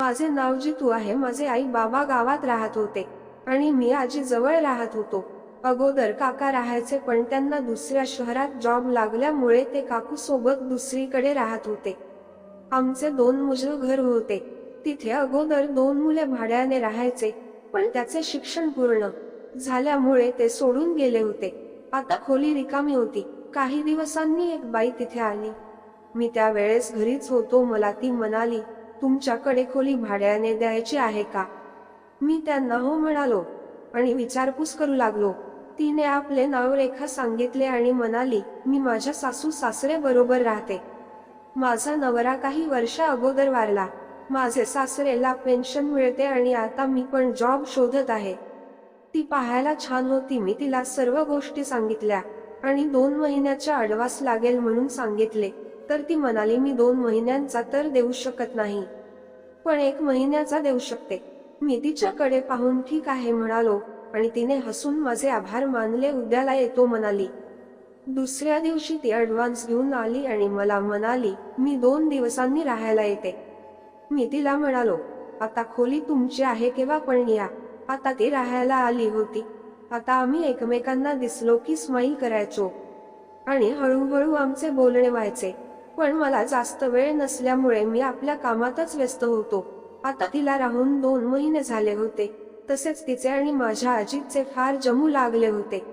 माझे नाव जितू आहे माझे आई बाबा गावात राहत होते आणि मी आजी जवळ राहत होतो. अगोदर काका राहायचे पण त्यांना दुसऱ्या शहरात जॉब लागल्यामुळे ते काकू सोबत दुसरीकडे राहत होते. आमचे दोन मुजल घर होते. तिथे अगोदर दोन मुले भाड्याने राहायचे पण त्याचे शिक्षण पूर्ण झाल्यामुळे ते सोडून गेले होते. आता खोली रिकामी होती. काही दिवसांनी एक बाई तिथे आली. मी त्यावेळेस घरीच होतो मला ती म्हणाली तुमच्याकडे खोली भाड्याने द्यायची आहे का? मी त्यांना हो म्हणालो आणि विचारपूस करू लागलो. तिने आपले नाव रेखा सांगितले आणि म्हणाली मी माझ्या सासू सासरे बरोबर राहते. माझा नवरा काही वर्षा अगोदर वारला. माझे सासरेला पेन्शन मिळते आणि आता मी पण जॉब शोधत आहे. ती पाहायला छान होती मी तिला सर्व गोष्टी सांगितल्या आणि दोन महिन्याचा अडवास लागेल म्हणून सांगितले. तर ती म्हणाली मी दोन महिन्यांचा तर देऊ शकत नाही. पण एक महिन्याचा देऊ शकते. मी तिच्याकडे पाहून ठीक आहे म्हणालो आणि तिने हसून माझे आभार मानले उद्याला येतो म्हणाली. दुसऱ्या दिवशी ती ऍडव्हान्स घेऊन आली आणि मला म्हणाली मी दोन दिवसांनी राहायला येते. मी तिला म्हणालो आता खोली तुमची आहे केव्हा पण या. आता ती राहायला आली होती. आता आम्ही एकमेकांना दिसलो की स्माईल करायचो. आणि हळूहळू आमचे बोलणे व्हायचे. पण मला जास्त वेळ नसल्यामुळे मी आपल्या कामातच व्यस्त होतो. आता तिला राहून दोन महिने झाले होते. तसेच तिचे आणि माझ्या आजीचे फार जमू लागले होते.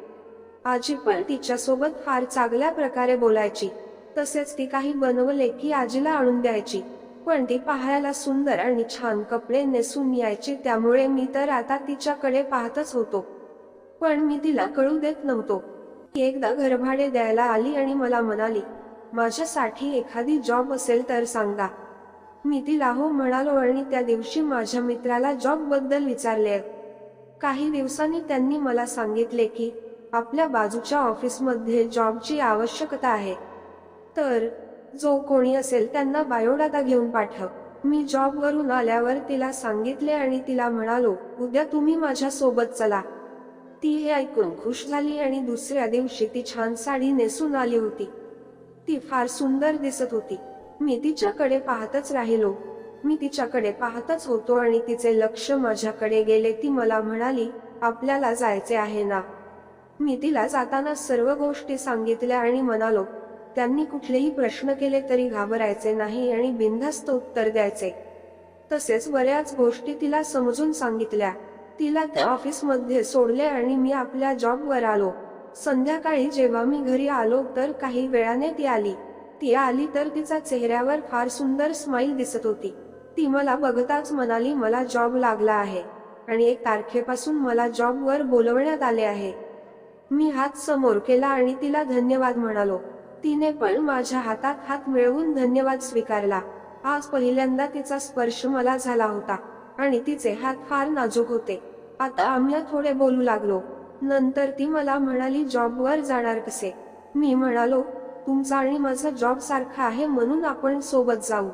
आजी पण तिच्यासोबत फार चांगल्या प्रकारे बोलायची. तसेच ती काही बनवले की आजीला आणून द्यायची. पण ती पाहायला सुंदर आणि छान कपडे नेसून यायची त्यामुळे मी तर आता तिच्याकडे पाहतच होतो. पण मी तिला कळू देत नव्हतो. ती एकदा घरभाडे द्यायला आली आणि मला म्हणाली माझ्यासाठी एखादी जॉब असेल तर सांगा. मी तिला हो म्हणालो आणि त्या दिवशी माझ्या मित्राला जॉबबद्दल विचारले. काही दिवसांनी त्यांनी मला सांगितले की आपल्या बाजूच्या ऑफिसमध्ये जॉबची आवश्यकता आहे. तर जो कोणी असेल त्यांना बायोडाटा घेऊन पाठव. मी जॉबवरून आल्यावर तिला सांगितले आणि तिला म्हणालो उद्या तुम्ही माझ्या सोबत चला. ती हे ऐकून खुश झाली आणि दुसऱ्या दिवशी ती छान साडी नेसून आली होती. ती फार सुंदर दिसत होती. मी तिच्याकडे पाहतच राहिलो. मी तिच्याकडे पाहतच होतो आणि तिचे लक्ष माझ्याकडे गेले. ती मला म्हणाली आपल्याला जायचे आहे ना? मी तिला जाताना सर्व गोष्टी सांगितल्या आणि म्हणालो त्यांनी कुठलेही प्रश्न केले तरी घाबरायचे नाही आणि बिनधास्त उत्तर द्यायचे. तसेच बऱ्याच गोष्टी तिला समजून सांगितल्या. तिला त्या ऑफिसमध्ये सोडले आणि मी आपल्या जॉबवर आलो. संध्याकाळी जेव्हा मी घरी आलो तर काही वेळाने ती आली. ती आली तर तिचा चेहऱ्यावर फार सुंदर स्माईल दिसत होती. ती मला बघताच म्हणाली मला जॉब लागला आहे आणि एक तारखेपासून मला जॉबवर बोलवण्यात आले आहे. मी हात समोर केला आणि तिला धन्यवाद म्हणालो. तिने पण माझ्या हातात हात मिळवून धन्यवाद स्वीकारला. आज पहिल्यांदा तिचा स्पर्श मला झाला होता आणि तिचे हात फार नाजूक होते. आता आम्ही थोडे बोलू लागलो. नंतर ती मला म्हणाली जॉबवर जाणार कसे? मी म्हणालो तुमचा आणि माझा जॉब सारखा आहे म्हणून आपण सोबत जाऊ.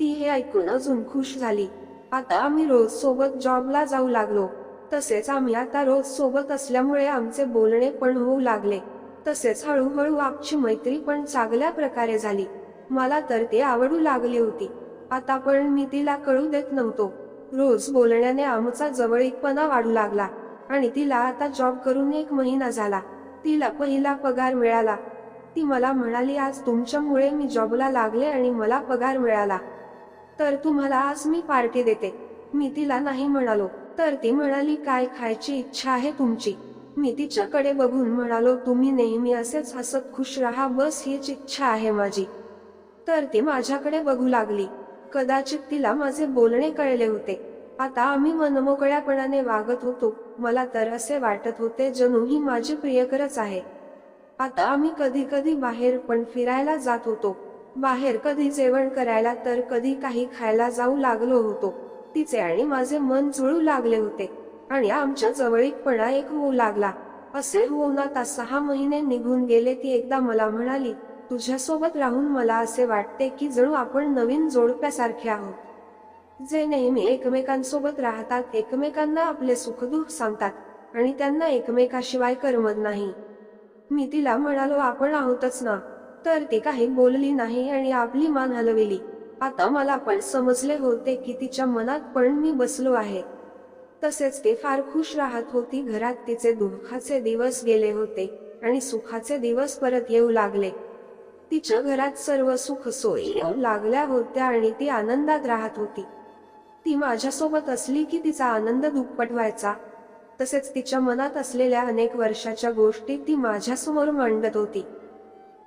ती हे ऐकून अजून खुश झाली. आता आम्ही रोज सोबत जॉबला जाऊ लागलो. तसेच आम्ही आता रोज सोबत असल्यामुळे आमचे बोलणे पण होऊ लागले. तसेच हळूहळू आमची मैत्री पण चांगल्या प्रकारे झाली. मला तर ते आवडू लागली होती. आता पण मी तिला कळू देत नव्हतो. रोज बोलण्याने आमचा जवळीकपणा वाढू लागला. आणि तिला आता जॉब करून एक महिना झाला. तिला पहिला पगार मिळाला. ती मला म्हणाली आज तुमच्यामुळे मी जॉबला लागले आणि मला पगार मिळाला. तर तुम्हाला आज मी पार्टी देते. मी तिला नाही म्हणालो. तर ती म्हणाली काय खायची इच्छा आहे तुमची? मी तिच्याकडे बघून म्हणालो तुम्ही नेहमी असेच हसत खुश राहा बस हीच इच्छा आहे माझी. तर ती माझ्याकडे बघू लागली. कदाचित तिला माझे बोलणे कळले होते. आता आम्ही मनमोकळ्यापणाने वागत होतो. मला तर असे वाटत होते जणू ही माझी प्रियकरच आहे. आता आम्ही कधी कधी बाहेर पण फिरायला जात होतो. बाहेर कधी जेवण करायला तर कधी काही खायला जाऊ लागलो होतो. तिचे आणि माझे मन जुळू लागले होते. आणि आमच्या जवळीकपणा एक होऊ लागला. असे होऊन आता सहा महिने निघून गेले ती एकदा मला म्हणाली तुझ्यासोबत राहून मला असे वाटते की जणू आपण नवीन जोडप्यासारखे आहोत. जे नेहमी एकमेकांसोबत राहतात एकमेकांना आपले सुखदुःख सांगतात आणि त्यांना एकमेकाशिवाय करमत नाही. मी तिला म्हणालो आपण आहोतच ना. तर ती काही बोलली नाही आणि आपली मान हलविली. आता मला पण समजले होते की तिच्या मनात पण मी बसलो आहे. तसेच ते फार खुश राहत होती. घरात तिचे दुःखाचे दिवस गेले होते आणि सुखाचे दिवस परत येऊ लागले. तिच्या घरात सर्व सुख सोयी येऊ लागल्या होत्या आणि ती आनंदात राहत होती. ती माझ्यासोबत असली की तिचा आनंद दुप्पट व्हायचा तसेच तिच्या मनात असलेल्या अनेक वर्षाच्या गोष्टी ती माझ्यासमोर मांडत होती.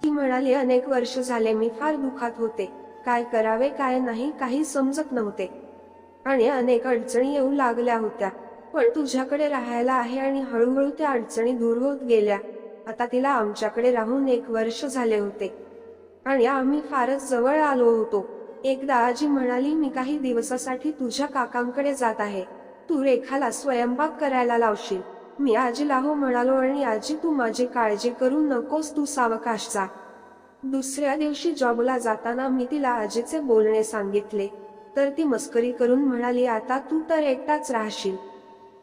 ती म्हणाली अनेक वर्ष झाले मी फार दुखात होते. काय करावे काय नाही काही समजत नव्हते. आणि अनेक अडचणी येऊ लागल्या होत्या. पण तुझ्याकडे राहायला आहे आणि हळूहळू त्या अडचणी दूर होत गेल्या. आता तिला आमच्याकडे राहून एक वर्ष झाले होते. आणि आम्ही फारच जवळ आलो होतो. एकदा आजी म्हणाली मी काही दिवसासाठी तुझ्या काकांकडे जात आहे. तू रेखाला स्वयंपाक करायला लावशील. मी आजीला हो म्हणालो आणि आजी तू माझी काळजी करू नकोस तू सावकाश जा. दुसऱ्या दिवशी जॉबला जाताना मी तिला आजीचे बोलणे सांगितले. तर ती मस्करी करून म्हणाली आता तू तर एकटाच राहशील.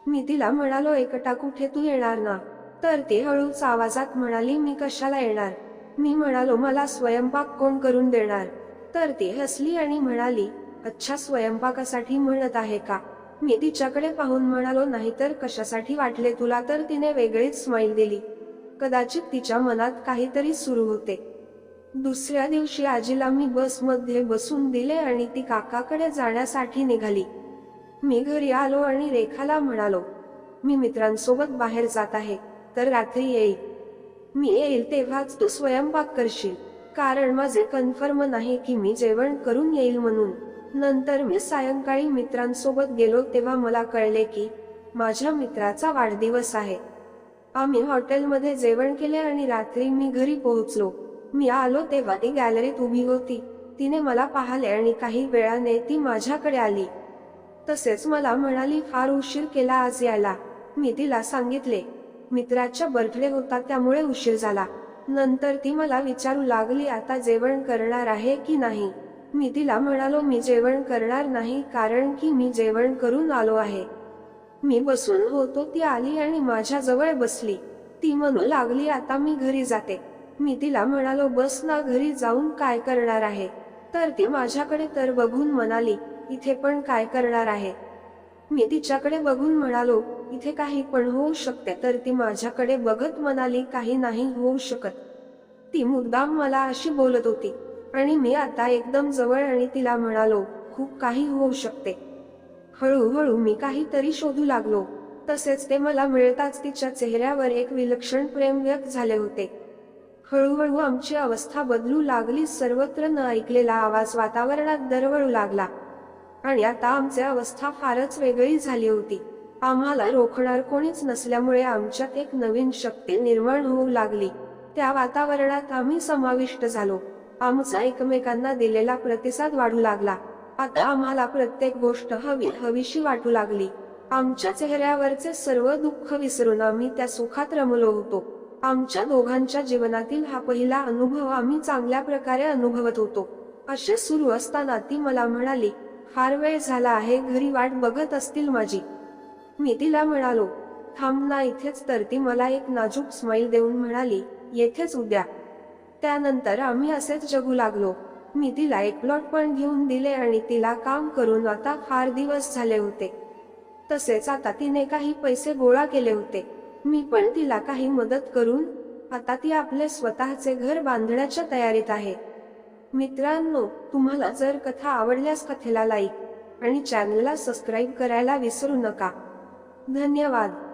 मी तिला म्हणालो एकटा कुठे तू येणार ना? तर ती हळूच आवाजात म्हणाली मी कशाला येणार? मी म्हणालो मला स्वयंपाक कोण करून देणार? तर ती हसली आणि म्हणाली अच्छा स्वयंपाकासाठी म्हणत आहे का? मी तिच्याकडे पाहून म्हणालो नाहीतर कशासाठी वाटले तुला? तर तिने वेगळीच स्माईल दिली. कदाचित तिच्या मनात काहीतरी सुरू होते. दुसऱ्या दिवशी आजीला मी बसमध्ये बसून दिले आणि ती काकाकडे जाण्यासाठी निघाली. मी घरी आलो आणि रेखाला म्हणालो मी मित्रांसोबत बाहेर जात आहे तर रात्री येईल. मी येईल तेव्हाच तू स्वयंपाक करशील. कारण माझे कन्फर्म नाही की मी जेवण करून येईल म्हणून. नंतर मी सायंकाळी मित्रांसोबत गेलो तेव्हा मला कळले की माझ्या मित्राचा वाढदिवस आहे. आम्ही हॉटेलमध्ये जेवण केले आणि रात्री मी घरी पोहोचलो. मी आलो तेव्हा ती गॅलरीत उभी होती. तिने मला पाहिले आणि काही वेळाने ती माझ्याकडे आली. तसेच मला म्हणाली फार उशीर केला आज यायला. मी तिला सांगितले मित्राच्या बर्थडे होता त्यामुळे उशीर झाला. नंतर ती मला विचारू लागली आता जेवण करणार आहे की नाही? मी तिला म्हणालो मी जेवण करणार नाही कारण की मी जेवण करून आलो आहे. मी बसून होतो ती आली आणि माझ्याजवळ बसली. ती म्हणू लागली आता मी घरी जाते. मी तिला म्हणालो बस ना घरी जाऊन काय करणार आहे? तर ती माझ्याकडे तर बघून म्हणाली इथे पण काय करणार आहे? मी तिच्याकडे बघून म्हणालो इथे काही पण होऊ शकते तर ती माझ्याकडे बघत म्हणाली काही नाही होऊ शकत. ती मुद्दाम मला अशी बोलत होती आणि मी आता एकदम जवळ आणि तिला म्हणालो खूप काही होऊ शकते. हळूहळू मी काहीतरी शोधू लागलो. तसेच ते मला मिळताच तिच्या चेहऱ्यावर एक विलक्षण प्रेम व्यक्त झाले होते. हळूहळू आमची अवस्था बदलू लागली सर्वत्र न ऐकलेला आवाज वातावरणात दरवळू लागला. आणि आता आमची अवस्था फारच वेगळी झाली होती. आम्हाला रोखणार कोणीच नसल्यामुळे आमच्यात एक नवीन शक्ती निर्माण होऊ लागली. त्या वातावरणात आम्ही समाविष्ट झालो. आमचा एकमेकांना दिलेला प्रतिसाद वाढू लागला. आता आम्हाला प्रत्येक गोष्ट हवी हवीशी वाटू लागली. आमच्या चेहऱ्यावरचे सर्व दुःख विसरून आम्ही त्या सुखात रमलो होतो. आमच्या दोघांच्या जीवनातील हा पहिला अनुभव आम्ही चांगल्या प्रकारे अनुभवत होतो. असे सुरू असताना ती मला म्हणाली फार वेळ झाला आहे घरी वाट बघत असतील माझी. मी तिला म्हणालो थांब ना इथेच तर. ती मला एक नाजूक स्माईल देऊन म्हणाली येथेच उद्या. त्यानंतर आम्ही असेच जगू लागलो. मी तिला एक प्लॉट पण घेऊन दिले आणि तिला काम करून आता फार दिवस झाले होते. तसेच आता तिने काही पैसे गोळा केले होते. मी पण तिला काही मदत करून आता ती आपले स्वतःचे घर बांधण्याच्या तयारीत आहे. मित्रांनो तुम्हाला जर कथा आवडल्यास कथेला लाईक आणि चॅनलला सबस्क्राईब करायला विसरू नका. धन्यवाद.